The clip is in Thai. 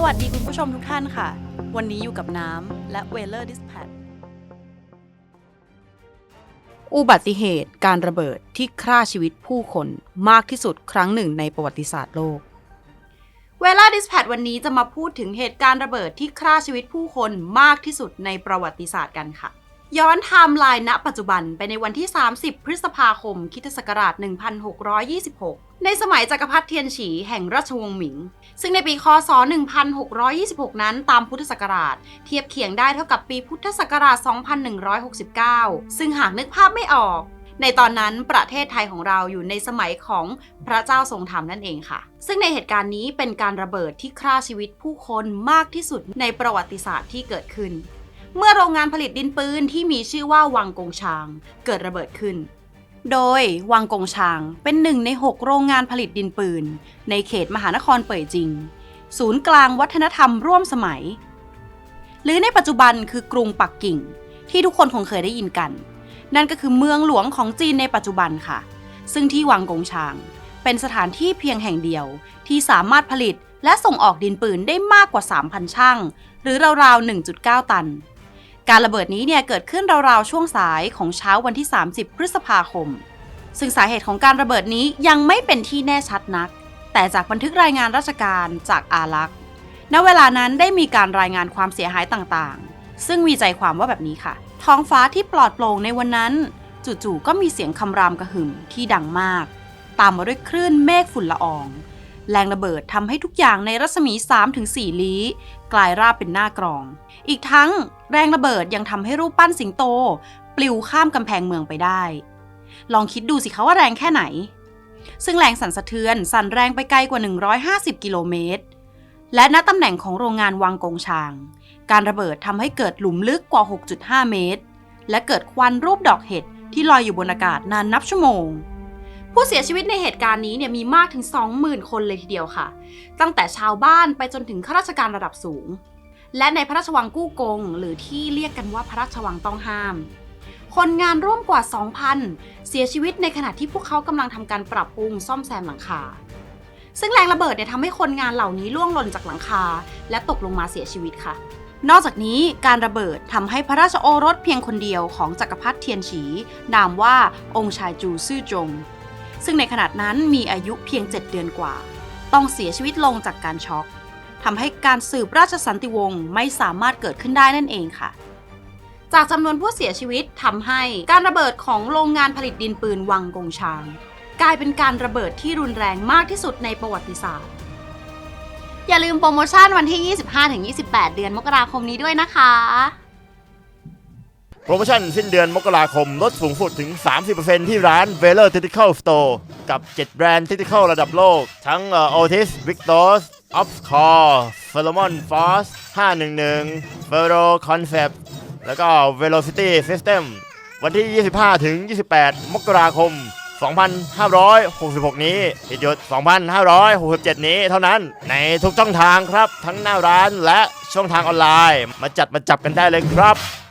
สวัสดีคุณผู้ชมทุกท่านค่ะ วันนี้อยู่กับน้ำและเวเลอร์ดิสแพอุบัติเหตุการระเบิดที่ฆ่าชีวิตผู้คนมากที่สุดครั้งหนึ่งในประวัติศาสตร์โลก เวลาดิสแพดวันนี้จะมาพูดถึงเหตุการณ์ระเบิดที่ฆ่าชีวิตผู้คนมากที่สุดในประวัติศาสตร์กันค่ะ ย้อนไทม์ไลน์ณปัจจุบันไปในวันที่ 30 พฤษภาคมคิศักราช 1626 ในสมัยจักรพรรดิเทียนฉีแห่งราชวงศ์หมิง ซึ่งในปีคศ 1626 นั้นตามพุทธศักราช เทียบเคียงได้เท่ากับปีพุทธศักราช 2169 ซึ่งหากนึกภาพไม่ออก ในตอนนั้นประเทศไทยของเราอยู่ในสมัยของพระเจ้าทรงธรรมนั่นเองค่ะ ซึ่งในเหตุการณ์นี้เป็นการระเบิดที่ฆ่าชีวิตผู้คนมากที่สุดในประวัติศาสตร์ที่เกิดขึ้น เมื่อโรงงานผลิตดินปืนที่มีชื่อว่าวังกงชาง เกิดระเบิดขึ้น โดยวังกงชางเป็นหนึ่งใน 6 โรงงานผลิตดินปืน ในเขตมหานครเป่ยจิง ศูนย์กลางวัฒนธรรมร่วมสมัย หรือในปัจจุบันคือกรุงปักกิ่ง ที่ทุกคนคงเคยได้ยินกัน นั่นก็คือเมืองหลวงของจีนในปัจจุบันค่ะ ซึ่งที่วังกงชางเป็นสถานที่เพียงแห่งเดียวที่สามารถผลิตและส่งออกดินปืนได้มากกว่า 3,000 ช่าง หรือราวๆ 1.9 ตัน การระเบิดนี้เนี่ยเกิดขึ้นราวๆ ช่วงสายของเช้าวันที่ 30 พฤษภาคม ซึ่งสาเหตุของการระเบิดนี้ยังไม่เป็นที่แน่ชัดนัก แต่จากบันทึกรายงานราชการจากอารักษ์ณเวลานั้นได้มีการรายงานความเสียหายต่างๆ ซึ่งมีใจความว่าแบบนี้ค่ะ ท้องฟ้าที่ปลอดโปร่งในวันนั้น จู่ๆก็มีเสียงคำรามกระหึ่มที่ดังมาก ตามมาด้วยคลื่นเมฆฝุ่นละออง แรงระเบิดทำให้ทุกอย่างในรัศมี 3-4 ลี้ กลายราบเป็นหน้ากรอง อีกทั้งแรงระเบิดยังทำให้รูปปั้นสิงโต ปลิวข้ามกำแพงเมืองไปได้ ลองคิดดูสิคะว่าแรงแค่ไหน ซึ่งแรงสั่นสะเทือนสั่นแรงไปไกลกว่า 150 กิโลเมตร และณตำแหน่งของโรงงานวังกงชาง การระเบิดทำให้เกิดหลุมลึกกว่า 6.5 เมตร และเกิดควันรูปดอกเห็ดที่ลอยอยู่บนอากาศนานนับชั่วโมง ผู้เสียชีวิตในเหตุการณ์นี้เนี่ยมีมากถึง 20,000 คนเลยทีเดียวค่ะ ตั้งแต่ชาวบ้านไปจนถึงข้าราชการระดับสูง และในพระราชวังกู้กง หรือที่เรียกกันว่าพระราชวังต้องห้าม คนงานร่วมกว่า 2,000 เสียชีวิตในขณะที่พวกเขากำลังทำการปรับปรุงซ่อมแซมหลังคา ซึ่งแรงระเบิดเนี่ยทำให้คนงานเหล่านี้ล่วงหล่นจากหลังคา และตกลงมาเสียชีวิตค่ะนอกจากนี้การระเบิดทำให้พระราชโอรสเพียงคนเดียวของจักรพรรดิเทียนฉี นามว่าองค์ชายจูซื่อจง ซึ่งในขณะนั้นมีอายุเพียง 7 เดือนกว่า ต้องเสียชีวิตลงจากการช็อกทำให้การสืบราชสันติวงศ์ไม่สามารถเกิดขึ้นได้นั่นเองค่ะ จากจำนวนผู้เสียชีวิตทำให้การระเบิดของโรงงานผลิตดินปืนวังกงชาง กลายเป็นการระเบิดที่รุนแรงมากที่สุดในประวัติศาสตร์ อย่าลืมโปรโมชั่นวันที่ 25-28 เดือนมกราคมนี้ด้วยนะคะ โปรโมชั่นสิ้นเดือนมกราคมลดสูงสุดถึง 30%ที่ร้าน v e l o r Technical Store กับ 7 แบรนด์ Technical ระดับโลก ทั้ง Otis, Victos Opcore Solomon Force 511 v e r o Concept แล้วก็ Velocity System วันที่ 25 ถึง 28 มกราคม 2566 นี้ปิดยุด2567 นี้เท่านั้นในทุกช่องทางครับ ทั้งหน้าร้านและช่องทางออนไลน์ มาจัดมาจับกันได้เลยครับ